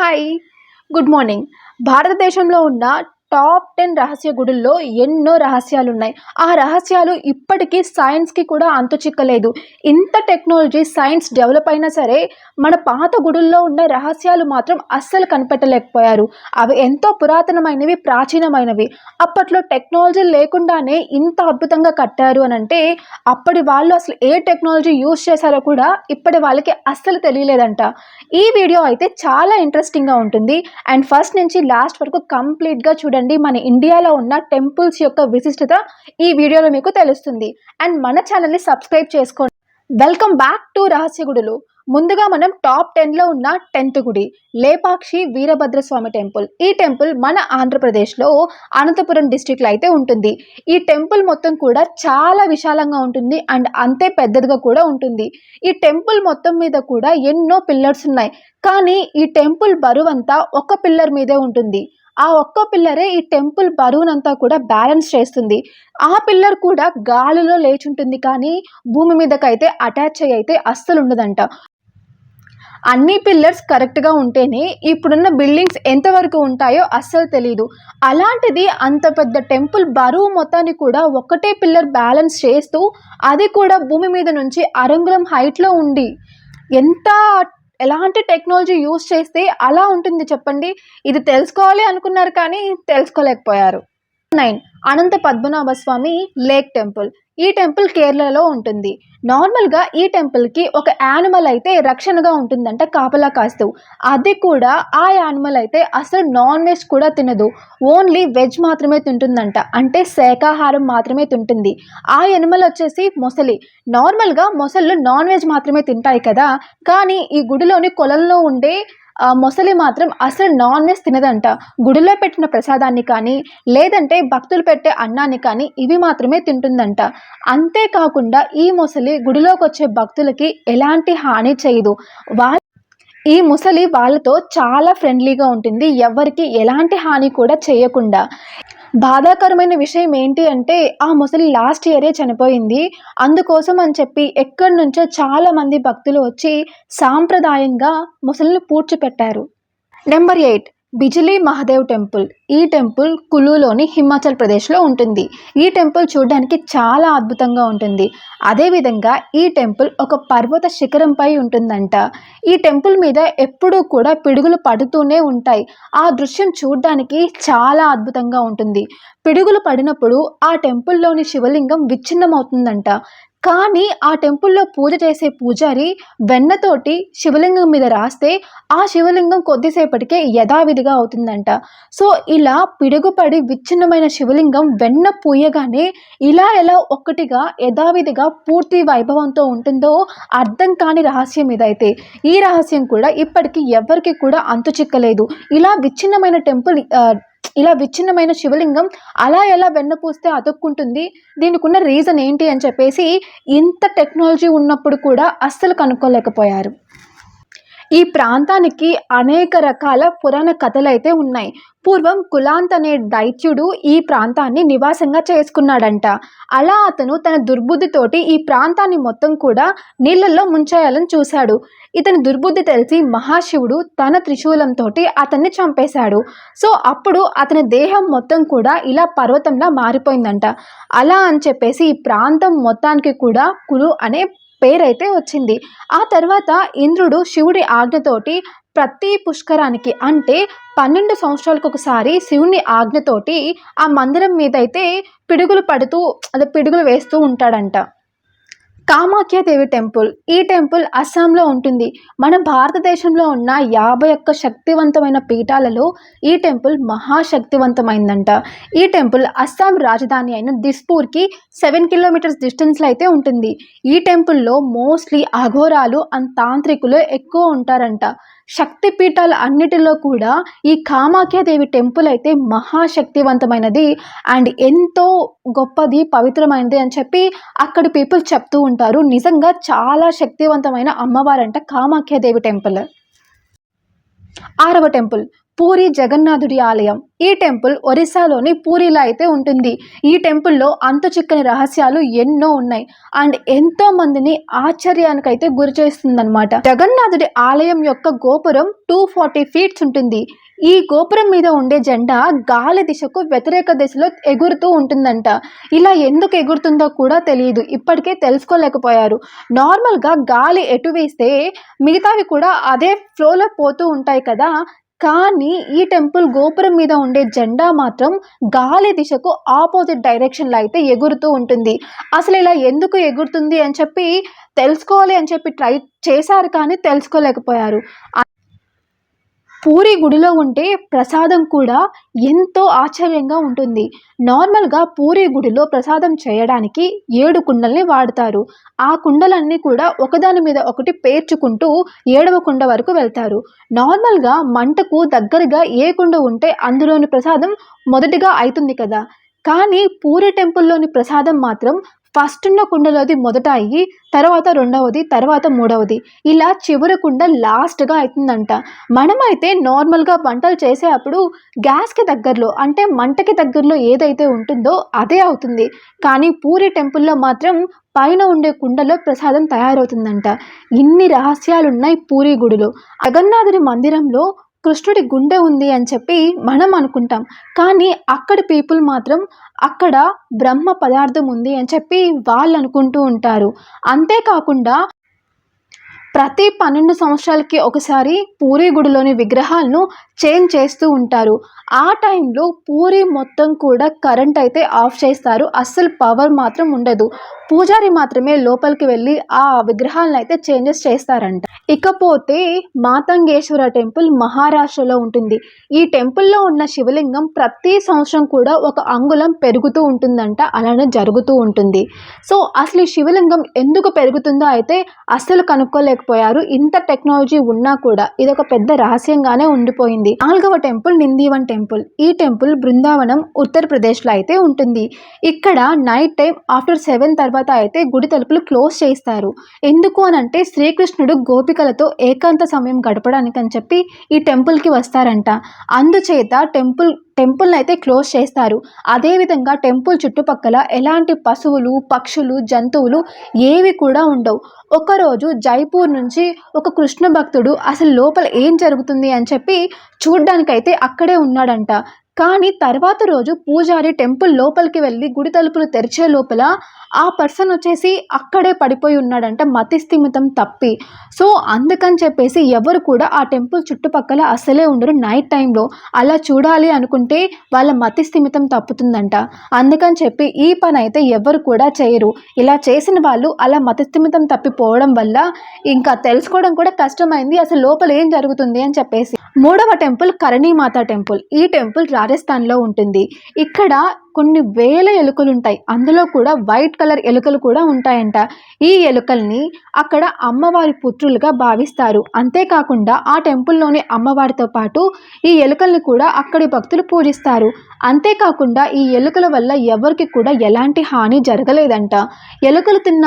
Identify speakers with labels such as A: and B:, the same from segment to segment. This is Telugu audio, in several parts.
A: హాయ్. Good morning. భారతదేశంలో ఉన్న టాప్ టెన్ రహస్య గుడుల్లో ఎన్నో రహస్యాలు ఉన్నాయి ఆ రహస్యాలు ఇప్పటికీ సైన్స్కి కూడా అంతు చిక్కలేదు. ఇంత టెక్నాలజీ సైన్స్ డెవలప్ అయినా సరే మన పాత గుడుల్లో ఉన్న రహస్యాలు మాత్రం అస్సలు కనిపెట్టలేకపోయారు. అవి ఎంతో పురాతనమైనవి ప్రాచీనమైనవి. అప్పట్లో టెక్నాలజీ లేకుండానే ఇంత అద్భుతంగా కట్టారు అని అంటే అప్పటి వాళ్ళు అసలు ఏ టెక్నాలజీ యూజ్ చేశారో కూడా ఇప్పటి వాళ్ళకి అస్సలు తెలియలేదంట. ఈ వీడియో అయితే చాలా ఇంట్రెస్టింగ్గా ఉంటుంది. అండ్ ఫస్ట్ నుంచి లాస్ట్ వరకు కంప్లీట్గా చూడండి. మన ఇండియాలో ఉన్న టెంపుల్స్ యొక్క విశిష్టత ఈ వీడియోలో మీకు తెలుస్తుంది. అండ్ మన ఛానల్ని సబ్స్క్రైబ్ చేసుకోండి. వెల్కమ్ బ్యాక్ టు రహస్య గుడులు. ముందుగా మనం టాప్ టెన్లో ఉన్న టెన్త్ గుడి లేపాక్షి వీరభద్రస్వామి టెంపుల్. ఈ టెంపుల్ మన ఆంధ్రప్రదేశ్లో అనంతపురం డిస్టిక్లో అయితే ఉంటుంది. ఈ టెంపుల్ మొత్తం కూడా చాలా విశాలంగా ఉంటుంది అండ్ అంతే పెద్దదిగా కూడా ఉంటుంది. ఈ టెంపుల్ మొత్తం మీద కూడా ఎన్నో పిల్లర్స్ ఉన్నాయి. కానీ ఈ టెంపుల్ బరువంతా ఒక పిల్లర్ మీదే ఉంటుంది. ఆ ఒక్క పిల్లరే ఈ టెంపుల్ బరువునంతా కూడా బ్యాలెన్స్ చేస్తుంది. ఆ పిల్లర్ కూడా గాలిలో లేచుంటుంది కానీ భూమి మీదకైతే అటాచ్ అయ్యి అయితే అస్సలు ఉండదంట అన్ని పిల్లర్స్ కరెక్ట్గా ఉంటేనే ఇప్పుడున్న బిల్డింగ్స్ ఎంతవరకు ఉంటాయో అస్సలు తెలియదు అలాంటిది అంత పెద్ద టెంపుల్ బరువు మొత్తాన్ని కూడా ఒకటే పిల్లర్ బ్యాలెన్స్ చేస్తూ అది కూడా భూమి మీద నుంచి అరంగుళం హైట్లో ఉండి ఎంత ఎలాంటి టెక్నాలజీ యూస్ చేస్తే అలా ఉంటుంది చెప్పండి. ఇది తెలుసుకోవాలి అనుకున్నారు కానీ తెలుసుకోలేకపోయారు. Nine. Ananta Padmanabha Swamy lake temple. ఈ టెంపుల్ కేరళలో ఉంటుంది. నార్మల్గా ఈ టెంపుల్కి ఒక యానిమల్ అయితే రక్షణగా ఉంటుందంట కాపలా కాస్తూ. అది కూడా ఆ యానిమల్ అయితే అసలు నాన్ వెజ్ కూడా తినదు. ఓన్లీ వెజ్ మాత్రమే తింటుందంట. అంటే శాఖాహారం మాత్రమే తింటుంది. ఆ యానిమల్ వచ్చేసి మొసలి. నార్మల్గా మొసళ్ళు నాన్ వెజ్ మాత్రమే తింటాయి కదా. కానీ ఈ గుడిలోని కొలంలో ఉండే మొసలి మాత్రం అసలు నాన్ వెజ్ తినదంట. గుడిలో పెట్టిన ప్రసాదాన్ని కానీ లేదంటే భక్తులు పెట్టే అన్నాన్ని కానీ ఇవి మాత్రమే తింటుందంట. అంతేకాకుండా ఈ మొసలి గుడిలోకి వచ్చే భక్తులకి ఎలాంటి హాని చేయదు. వా ఈ ముసలి వాళ్ళతో చాలా ఫ్రెండ్లీగా ఉంటుంది. ఎవరికి ఎలాంటి హాని కూడా చేయకుండా. బాధాకరమైన విషయం ఏంటి అంటే ఆ ముసలి లాస్ట్ ఇయరే చనిపోయింది. అందుకోసం అని చెప్పి ఎక్కడి నుంచో చాలా మంది భక్తులు వచ్చి సాంప్రదాయంగా ముసలిని పూడ్చిపెట్టారు. Number eight. Bijli Mahadev temple. ఈ టెంపుల్ కులులోని హిమాచల్ ప్రదేశ్లో ఉంటుంది. ఈ టెంపుల్ చూడడానికి చాలా అద్భుతంగా ఉంటుంది. అదేవిధంగా ఈ టెంపుల్ ఒక పర్వత శిఖరంపై ఉంటుందంట. ఈ టెంపుల్ మీద ఎప్పుడూ కూడా పిడుగులు పడుతూనే ఉంటాయి. ఆ దృశ్యం చూడడానికి చాలా అద్భుతంగా ఉంటుంది. పిడుగులు పడినప్పుడు ఆ టెంపుల్లోని శివలింగం విచ్ఛిన్నమవుతుందంట. కానీ ఆ టెంపుల్లో పూజ చేసే పూజారి వెన్నతోటి శివలింగం మీద రాస్తే ఆ శివలింగం కొద్దిసేపటికే యథావిధిగా అవుతుందంట. సో ఇలా పిడుగుపడి విచ్ఛిన్నమైన శివలింగం వెన్న పూయగానే ఇలా ఎలా ఒక్కటిగా యథావిధిగా పూర్తి వైభవంతో ఉంటుందో అర్థం కాని రహస్యం ఇదైతే. ఈ రహస్యం కూడా ఇప్పటికీ ఎవరికి కూడా అంతు చిక్కలేదు ఇలా విచ్ఛిన్నమైన టెంపుల్ ఇలా విచ్ఛిన్నమైన శివలింగం అలా ఎలా వెన్నపూస్తే అతుక్కుంటుంది? దీనికి ఉన్న రీజన్ ఏంటి అని చెప్పేసి ఇంత టెక్నాలజీ ఉన్నప్పుడు కూడా అస్సలు కనుక్కోలేకపోయారు. ఈ ప్రాంతానికి అనేక రకాల పురాణ కథలు అయితే ఉన్నాయి. పూర్వం కులాంత్ అనే దైత్యుడు ఈ ప్రాంతాన్ని నివాసంగా చేసుకున్నాడంట. అలా అతను తన దుర్బుద్ధితోటి ఈ ప్రాంతాన్ని మొత్తం కూడా నీళ్ళల్లో ముంచేయాలని చూశాడు. ఇతని దుర్బుద్ధి తెలిసి మహాశివుడు తన త్రిశూలంతో అతన్ని చంపేశాడు. సో అప్పుడు అతని దేహం మొత్తం కూడా ఇలా పర్వతంలా మారిపోయిందంట. అలా అని చెప్పేసి ఈ ప్రాంతం మొత్తానికి కూడా కులు అనే పేరైతే వచ్చింది. ఆ తర్వాత ఇంద్రుడు శివుడి ఆజ్ఞతోటి ప్రతి పుష్కరానికి అంటే పన్నెండు సంవత్సరాలకు ఒకసారి శివుని ఆజ్ఞతోటి ఆ మందిరం మీద అయితే పిడుగులు పడుతూ అదే పిడుగులు వేస్తూ ఉంటాడంట. కామాఖ్యాదేవి టెంపుల్. ఈ టెంపుల్ అస్సాంలో ఉంటుంది. మన భారతదేశంలో ఉన్న యాభై ఒక్క శక్తివంతమైన పీఠాలలో ఈ టెంపుల్ మహాశక్తివంతమైందంట. ఈ టెంపుల్ అస్సాం రాజధాని అయిన దిస్పూర్కి సెవెన్ కిలోమీటర్స్ డిస్టెన్స్లో అయితే ఉంటుంది. ఈ టెంపుల్లో మోస్ట్లీ అఘోరాలు అండ్ తాంత్రికులు ఎక్కువ ఉంటారంట. శక్తి పీఠాలు అన్నిటిలో కూడా ఈ కామాఖ్యాదేవి టెంపుల్ అయితే మహాశక్తివంతమైనది. అండ్ ఎంతో గొప్పది పవిత్రమైనది అని చెప్పి అక్కడ పీపుల్ చెప్తూ ఉంటారు. నిజంగా చాలా శక్తివంతమైన అమ్మవారంట కామాఖ్యాదేవి టెంపుల్. ఆరవ టెంపుల్. పూరి జగన్నాథుడి ఆలయం. ఈ టెంపుల్ ఒరిస్సాలోని పూరిలో అయితే ఉంటుంది. ఈ టెంపుల్లో అంతు చిక్కని రహస్యాలు ఎన్నో ఉన్నాయి. అండ్ ఎంతో మందిని ఆశ్చర్యానికైతే గురి చేస్తుందన్నమాట. జగన్నాథుడి ఆలయం యొక్క గోపురం టూ ఫార్టీ ఫీట్స్ ఉంటుంది. ఈ గోపురం మీద ఉండే జెండా గాలి దిశకు వ్యతిరేక దిశలో ఎగురుతూ ఉంటుందంట. ఇలా ఎందుకు ఎగురుతుందో కూడా తెలియదు. ఇప్పటికే తెలుసుకోలేకపోయారు. నార్మల్గా గాలి ఎటు వేస్తే మిగతావి కూడా అదే ఫ్లోలో పోతూ ఉంటాయి కదా. కానీ ఈ టెంపుల్ గోపురం మీద ఉండే జెండా మాత్రం గాలి దిశకు ఆపోజిట్ డైరెక్షన్లో అయితే ఎగురుతూ ఉంటుంది. అసలు ఇలా ఎందుకు ఎగురుతుంది అని చెప్పి తెలుసుకోవాలి అని చెప్పి ట్రై చేశారు కానీ తెలుసుకోలేకపోయారు. పూరి గుడిలో ఉంటే ప్రసాదం కూడా ఎంతో ఆశ్చర్యంగా ఉంటుంది. నార్మల్గా పూరి గుడిలో ప్రసాదం చేయడానికి ఏడు కుండల్ని వాడతారు. ఆ కుండలన్నీ కూడా ఒకదాని మీద ఒకటి పేర్చుకుంటూ ఏడవ కుండ వరకు వెళ్తారు. నార్మల్గా మంటకు దగ్గరగా ఏ కుండ ఉంటే అందులోని ప్రసాదం మొదటిగా అవుతుంది కదా. కానీ పూరి టెంపుల్లోని ప్రసాదం మాత్రం ఫస్ట్ ఉన్న కుండలోది మొదట అయ్యి తర్వాత రెండవది తర్వాత మూడవది. ఇలా చివరి కుండ లాస్ట్గా అవుతుందంట మనమైతే నార్మల్గా వంటలు చేసేటప్పుడు గ్యాస్కి దగ్గరలో అంటే మంటకి దగ్గరలో ఏదైతే ఉంటుందో అదే అవుతుంది. కానీ పూరి టెంపుల్లో మాత్రం పైన ఉండే కుండలో ప్రసాదం తయారవుతుందంట. ఇన్ని రహస్యాలున్నాయి పూరి గుడిలో. జగన్నాథుడి మందిరంలో కృష్ణుడి గుండె ఉంది అని చెప్పి మనం అనుకుంటాం. కానీ అక్కడ పీపుల్ మాత్రం అక్కడ బ్రహ్మ పదార్థం ఉంది అని చెప్పి వాళ్ళు అనుకుంటూ ఉంటారు. అంతేకాకుండా ప్రతి పన్నెండు సంవత్సరాలకి ఒకసారి పూరి గుడిలోని విగ్రహాలను చేంజ్ చేస్తూ ఉంటారు. ఆ టైంలో పూరి మొత్తం కూడా కరెంట్ అయితే ఆఫ్ చేస్తారు. అస్సలు పవర్ మాత్రం ఉండదు. పూజారి మాత్రమే లోపలికి వెళ్ళి ఆ విగ్రహాలను అయితే చేంజెస్ చేస్తారంట. ఇకపోతే మాతంగేశ్వర టెంపుల్ మహారాష్ట్రలో ఉంటుంది. ఈ టెంపుల్లో ఉన్న శివలింగం ప్రతి సంవత్సరం కూడా ఒక అంగుళం పెరుగుతూ ఉంటుందంట. అలానే జరుగుతూ ఉంటుంది. సో అసలు ఈ శివలింగం ఎందుకు పెరుగుతుందో అయితే అస్సలు కనుక్కోలేకపోయారు. ఇంత టెక్నాలజీ ఉన్నా కూడా ఇది ఒక పెద్ద రహస్యంగానే ఉండిపోయింది. నాలుగవ టెంపుల్ నిందీవన్ టెంపుల్. ఈ టెంపుల్ బృందావనం ఉత్తరప్రదేశ్లో అయితే ఉంటుంది. ఇక్కడ నైట్ టైం ఆఫ్టర్ సెవెన్ తర్వాత అయితే గుడి తలుపులు క్లోజ్ చేస్తారు ఎందుకు అని అంటే శ్రీకృష్ణుడు గోపికలతో ఏకాంత సమయం గడపడానికి అని చెప్పి ఈ టెంపుల్కి వస్తారంట. అందుచేత టెంపుల్ టెంపుల్ని అయితే క్లోజ్ చేస్తారు. అదేవిధంగా టెంపుల్ చుట్టుపక్కల ఎలాంటి పశువులు పక్షులు జంతువులు ఏవి కూడా ఉండవు. ఒకరోజు జైపూర్ నుంచి ఒక కృష్ణ భక్తుడు అసలు లోపల ఏం జరుగుతుంది అని చెప్పి చూడ్డానికైతే అక్కడే ఉన్నాడంట. కానీ తర్వాత రోజు పూజారి టెంపుల్ లోపలికి వెళ్ళి గుడి తలుపులు తెరిచే లోపల ఆ పర్సన్ వచ్చేసి అక్కడే పడిపోయి ఉన్నాడంట మతి స్థిమితం తప్పి. సో అందుకని చెప్పేసి ఎవరు కూడా ఆ టెంపుల్ చుట్టుపక్కల అసలే ఉండరు. నైట్ టైంలో అలా చూడాలి అనుకుంటే వాళ్ళ మతి స్థిమితం తప్పుతుందంట. అందుకని చెప్పి ఈ పని అయితే ఎవరు కూడా చేయరు. ఇలా చేసిన వాళ్ళు అలా మతి స్థిమితం తప్పిపోవడం వల్ల ఇంకా తెలుసుకోవడం కూడా కష్టమైంది. అసలు లోపల ఏం జరుగుతుంది అని చెప్పేసి. మూడవ టెంపుల్ కరణీమాత టెంపుల్. ఈ టెంపుల్ రాజస్థాన్లో ఉంటుంది. ఇక్కడ కొన్ని వేల ఎలుకలు ఉంటాయి అందులో కూడా వైట్ కలర్ ఎలుకలు కూడా ఉంటాయంట. ఈ ఎలుకల్ని అక్కడ అమ్మవారి పుత్రులుగా భావిస్తారు. అంతేకాకుండా ఆ టెంపుల్లోని అమ్మవారితో పాటు ఈ ఎలుకల్ని కూడా అక్కడి భక్తులు పూజిస్తారు. అంతేకాకుండా ఈ ఎలుకల వల్ల ఎవరికి కూడా ఎలాంటి హాని జరగలేదంట. ఎలుకలు తిన్న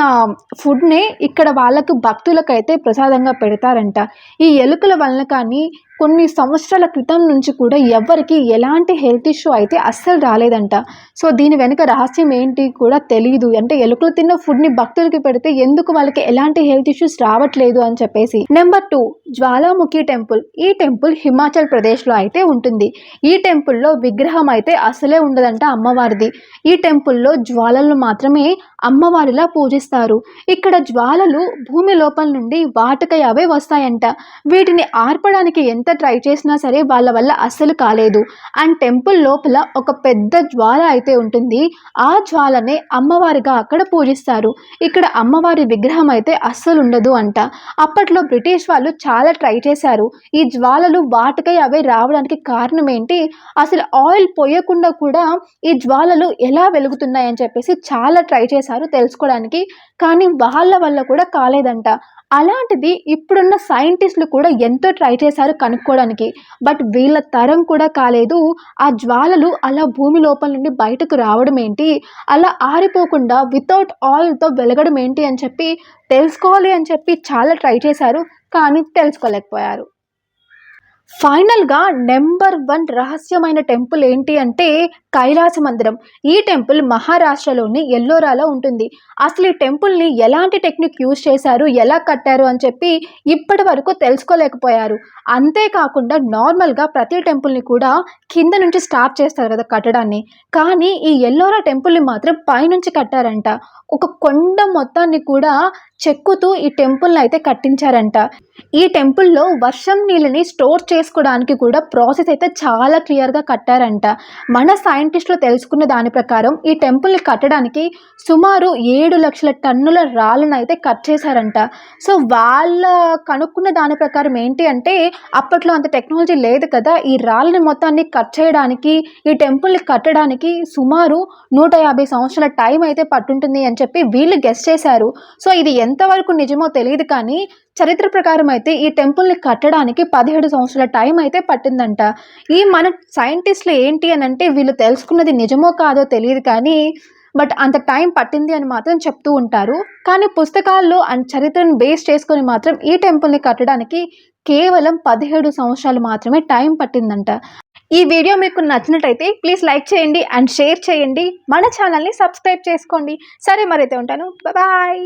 A: ఫుడ్నే ఇక్కడ వాళ్ళకు భక్తులకైతే ప్రసాదంగా పెడతారంట. ఈ ఎలుకల వలన కానీ కొన్ని సంవత్సరాల క్రితం నుంచి కూడా ఎవ్వరికి ఎలాంటి హెల్త్ ఇష్యూ అయితే అస్సలు రాలేదంట. సో దీని వెనుక రహస్యం ఏంటి కూడా తెలియదు అంటే ఎలుకలు తిన్న ఫుడ్ని భక్తులకి పెడితే ఎందుకు వాళ్ళకి ఎలాంటి హెల్త్ ఇష్యూస్ రావట్లేదు అని చెప్పేసి. నెంబర్ టూ జ్వాలాముఖి టెంపుల్ ఈ టెంపుల్ హిమాచల్ ప్రదేశ్లో అయితే ఉంటుంది. ఈ టెంపుల్లో విగ్రహం అయితే అసలే ఉండదంట అమ్మవారిది. ఈ టెంపుల్లో జ్వాలలు మాత్రమే అమ్మవారిలా పూజిస్తారు. ఇక్కడ జ్వాలలు భూమి లోపల నుండి వాటకై అవే వస్తాయంట. వీటిని ఆర్పడానికి ఎంత ట్రై చేసినా సరే వాళ్ళ వల్ల అస్సలు కాలేదు. అండ్ టెంపుల్ లోపల ఒక పెద్ద జ్వాల అయితే ఉంటుంది. ఆ జ్వాలనే అమ్మవారిగా అక్కడ పూజిస్తారు. ఇక్కడ అమ్మవారి విగ్రహం అయితే అస్సలు ఉండదు అంట. అప్పట్లో బ్రిటిష్ వాళ్ళు చాలా ట్రై చేశారు. ఈ జ్వాలలు వాటికై అవే రావడానికి కారణం ఏంటి? అసలు ఆయిల్ పోయకుండా కూడా ఈ జ్వాలలు ఎలా వెలుగుతున్నాయి అని చెప్పేసి చాలా ట్రై చేశారు తెలుసుకోవడానికి. కానీ వాళ్ళ వల్ల కూడా కాలేదంట. అలాంటిది ఇప్పుడున్న సైంటిస్టులు కూడా ఎంతో ట్రై చేశారు కనుక్కోవడానికి. బట్ వీళ్ళ తరం కూడా కాలేదు. ఆ జ్వాలలు అలా భూమి లోపల నుండి బయటకు రావడం ఏంటి? అలా ఆరిపోకుండా వితౌట్ ఆయిల్తో వెలగడం ఏంటి అని చెప్పి తెలుసుకోవాలి అని చెప్పి చాలా ట్రై చేశారు కానీ తెలుసుకోలేకపోయారు. ఫైనల్గా నెంబర్ వన్ రహస్యమైన టెంపుల్ ఏంటి అంటే కైలాస మందిరం. ఈ టెంపుల్ మహారాష్ట్రలోని ఎల్లోరాలో ఉంటుంది. అసలు ఈ టెంపుల్ని ఎలాంటి టెక్నిక్ యూజ్ చేశారు? ఎలా కట్టారు? అని చెప్పి ఇప్పటి వరకు తెలుసుకోలేకపోయారు. అంతేకాకుండా నార్మల్గా ప్రతి టెంపుల్ని కూడా కింద నుంచి స్టార్ట్ చేస్తారు కదా కట్టడాన్ని. కానీ ఈ ఎల్లోరా టెంపుల్ని మాత్రం పైనుంచి కట్టారంట. ఒక కొండ మొత్తాన్ని కూడా చెక్కుతూ ఈ టెంపుల్ని అయితే కట్టించారంట. ఈ టెంపుల్లో వర్షం నీళ్ళని స్టోర్ చేసుకోవడానికి కూడా ప్రాసెస్ అయితే చాలా క్లియర్గా కట్టారంట. మన సైంటిస్టులు తెలుసుకున్న దాని ప్రకారం ఈ టెంపుల్ని కట్టడానికి సుమారు ఏడు లక్షల టన్నుల రాళ్ళను అయితే కట్ చేశారంట. సో వాళ్ళ కనుక్కున్న దాని ప్రకారం ఏంటి అంటే అప్పట్లో అంత టెక్నాలజీ లేదు కదా ఈ రాళ్ళని మొత్తాన్ని కట్ చేయడానికి ఈ టెంపుల్ని కట్టడానికి సుమారు నూట యాభై సంవత్సరాల టైం అయితే పట్టుంటుంది అని చెప్పి వీళ్ళు గెస్ట్ చేశారు. సో ఇది ఎంతవరకు నిజమో తెలియదు కానీ చరిత్ర ప్రకారం అయితే ఈ టెంపుల్ని కట్టడానికి పదిహేడు సంవత్సరాల టైం అయితే పట్టిందంట. ఈ మన సైంటిస్టులు ఏంటి అని అంటే వీళ్ళు తెలుసుకున్నది నిజమో కాదో తెలియదు కానీ బట్ అంత టైం పట్టింది అని మాత్రం చెప్తూ ఉంటారు. కానీ పుస్తకాల్లో అండ్ చరిత్రను బేస్ చేసుకొని మాత్రం ఈ టెంపుల్ని కట్టడానికి కేవలం పదిహేడు సంవత్సరాలు మాత్రమే టైం పట్టిందంట. ఈ వీడియో మీకు నచ్చినట్టయితే ప్లీజ్ లైక్ చేయండి అండ్ షేర్ చేయండి. మన ఛానల్ని సబ్స్క్రైబ్ చేసుకోండి. సరే మరైతే ఉంటాను. బాయ్